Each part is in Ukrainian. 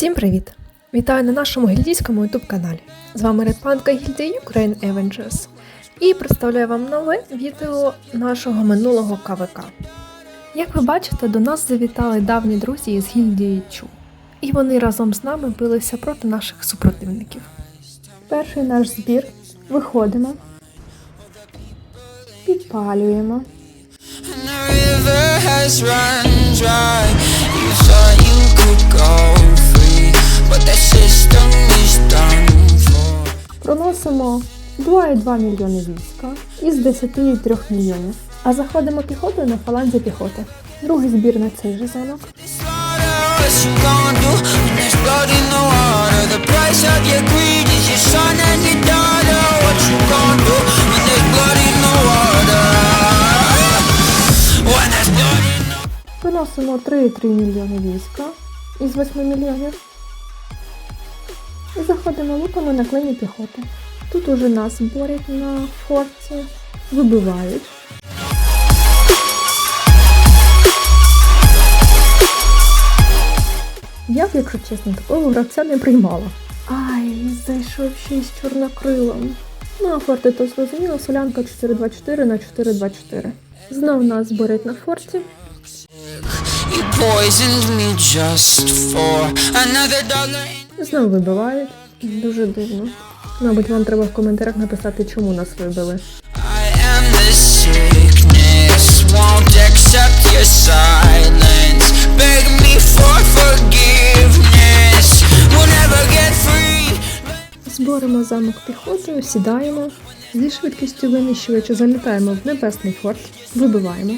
Всім привіт! Вітаю на нашому гільдійському youtube каналі. З вами Редпанка гільдії Ukraine Avengers і представляю вам нове відео нашого минулого КВК. Як ви бачите, до нас завітали давні друзі із гільдії Чу, і вони разом з нами билися проти наших супротивників. Перший наш збір виходимо, підпалюємо. The river has run dry. You thought you could go Проносимо 2,2 мільйони війська із 10,3 мільйонів. А заходимо піхотою на фаланзі піхоти. Другий збір на цей же замок. Виносимо 3,3 мільйони війська із 8 мільйонів. І заходимо луками на клині піхоти. Тут уже нас борять на форті, вибивають. Я б, якщо чесно, такого гравця не приймала. Ай, зайшов ще й з чорнокрилом. Ну, а форти то зрозуміло, солянка 424 на 424. Знов нас борять на форті. Знову вибивають. Дуже дивно. Мабуть, вам треба в коментарях написати, чому нас вибили. Зборимо замок піхотою, сідаємо. Зі швидкістю винищувача залітаємо в небесний форт, вибиваємо.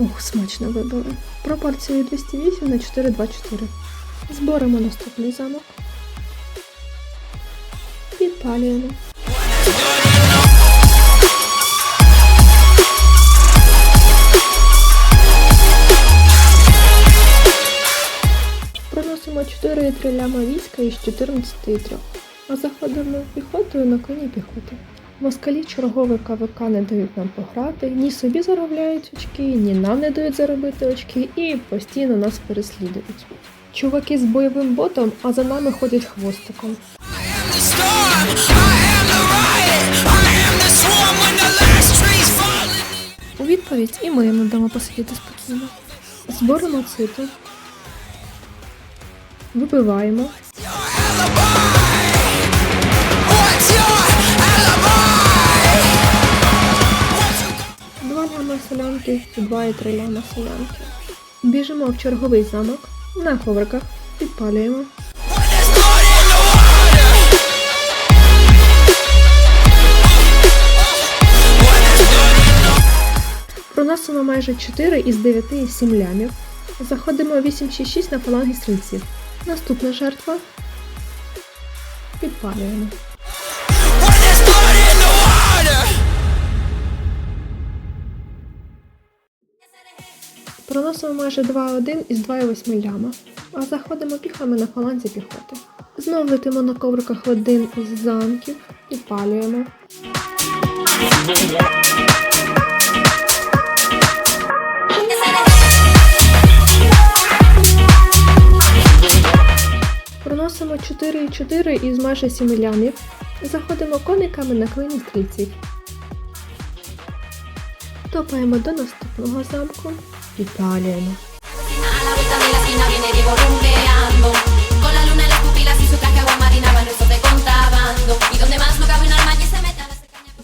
Ух, смачно вибили. Пропорцію 208 на 424. Зборимо наступний замок. Підпалюємо. Проносимо 4,3 ляма війська із 14,3. А заходимо піхотою на коні піхоти. Москалі чергове КВК не дають нам пограти, ні собі заробляють очки, ні нам не дають заробити очки і постійно нас переслідують. Чуваки з бойовим ботом, а за нами ходять хвостиком. У відповідь і ми йому дамо посидіти спокійно. Зборимо циту. Вибиваємо. І три ляма солянки. Біжимо в черговий замок. На ковриках. Підпалюємо. Проносимо майже 4 із 9 і 7 лямів. Заходимо 866 на фаланги стрільців. Наступна жертва. Підпалюємо. Проносимо майже 2,1 із 2,8 ляма. А заходимо піхами на фаланзі піхоти. Знов летимо на ковриках в один із замків. Підпалюємо. Проносимо 4,4 із майже 7 лямів. Заходимо кониками на клині стрільців. Топаємо до наступного замку. Cañas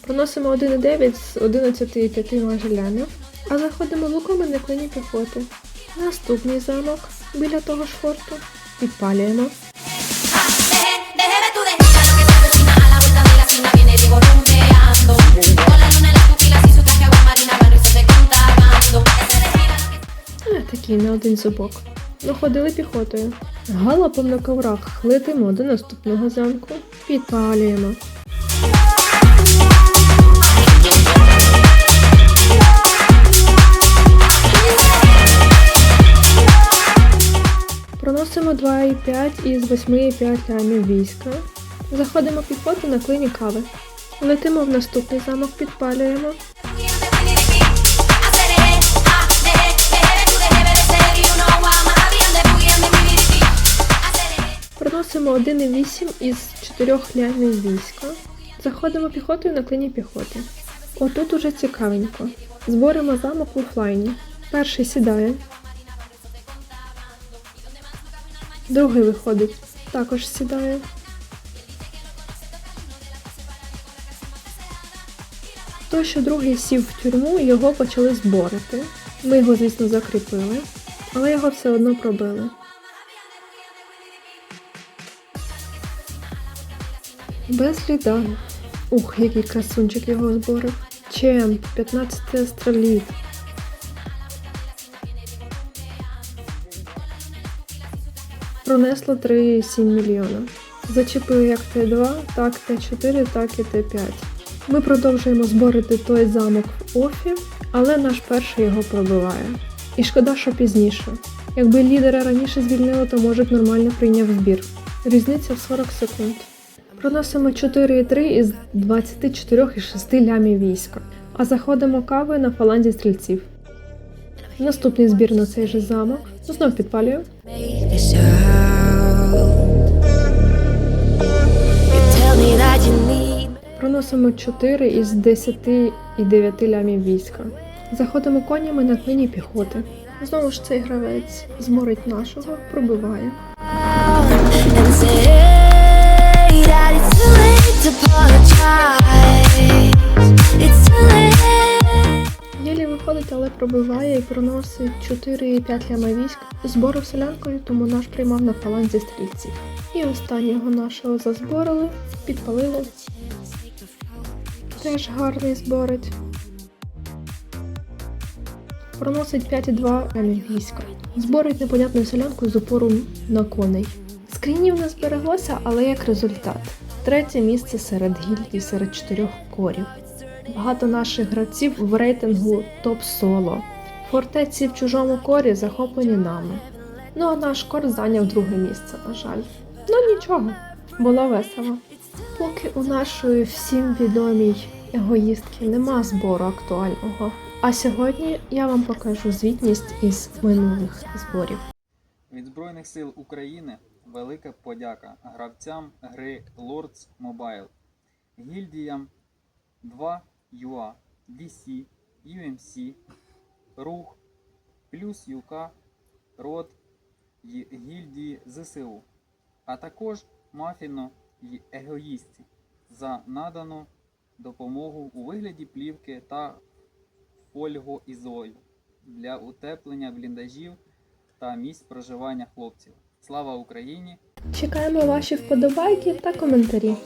Проносимо 1,9 з 11,5 майже лямів. А заходимо луками на клині піхоти. Наступний замок біля того ж форту. Підпалюємо. Que на один зубок. Ну, ходили піхотою. Галопом на коврах летимо до наступного замку. Підпалюємо. Проносимо 2,5 із 8,5 лямів війська. Заходимо піхоту на клині кави. Летимо в наступний замок, підпалюємо. Проносимо 1,8 із 4 лямів війська. Заходимо піхотою на клині піхоти. Отут уже цікавенько. Зборимо замок в офлайні. Перший сідає. Другий виходить. Також сідає. Той, що другий сів в тюрму, його почали зборити. Ми його, звісно, закріпили, але його все одно пробили. Без сліда. Ух, який красунчик його зборив. Чемп, 15 астроліт. Пронесло 3,7 мільйона. Зачепили як Т2, так Т4, так і Т5. Ми продовжуємо зборити той замок в Офі, але наш перший його пробиває. І шкода, що пізніше. Якби лідера раніше звільнили, то може б нормально прийняв збір. Різниця в 40 секунд. Проносимо 4,3 із 24,6 лямів війська, а заходимо кавою на фаланзі стрільців. Наступний збір на цей же замок. Ну, знов підпалюю. Проносимо 4 із 10 і 9 лямів війська. Заходимо конями на клині піхоти. Знову ж цей гравець зморить нашого, пробиває. Пробиває і проносить 4,5 ляма військ. Зборив селянкою, тому наш приймав на фаланзі стрільців. І останнього нашого зазборили, підпалили. Теж гарний зборить. Проносить 5,2 лямів війська. Зборить непонятною селянкою з упором на коней. Скрінів не збереглося, але як результат. Третє місце серед гільдій серед чотирьох корів. Багато наших гравців в рейтингу топ-соло. Фортеці в чужому корі захоплені нами. Ну а наш кор зайняв друге місце, на жаль. Ну нічого, було весело. Поки у нашої всім відомій егоїстки нема збору актуального. А сьогодні я вам покажу звітність із минулих зборів. Від Збройних сил України велика подяка гравцям гри Lords Mobile, гільдіям 2 UA, DC, UMC, Рух, плюс ЮК, Род гільдії ЗСУ, а також Мафіно й Егоїсті за надану допомогу у вигляді плівки та фольгоізолю для утеплення бліндажів та місць проживання хлопців. Слава Україні! Чекаємо ваші вподобайки та коментарі.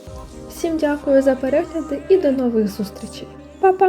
Всім дякую за перегляди і до нових зустрічей. Па-па!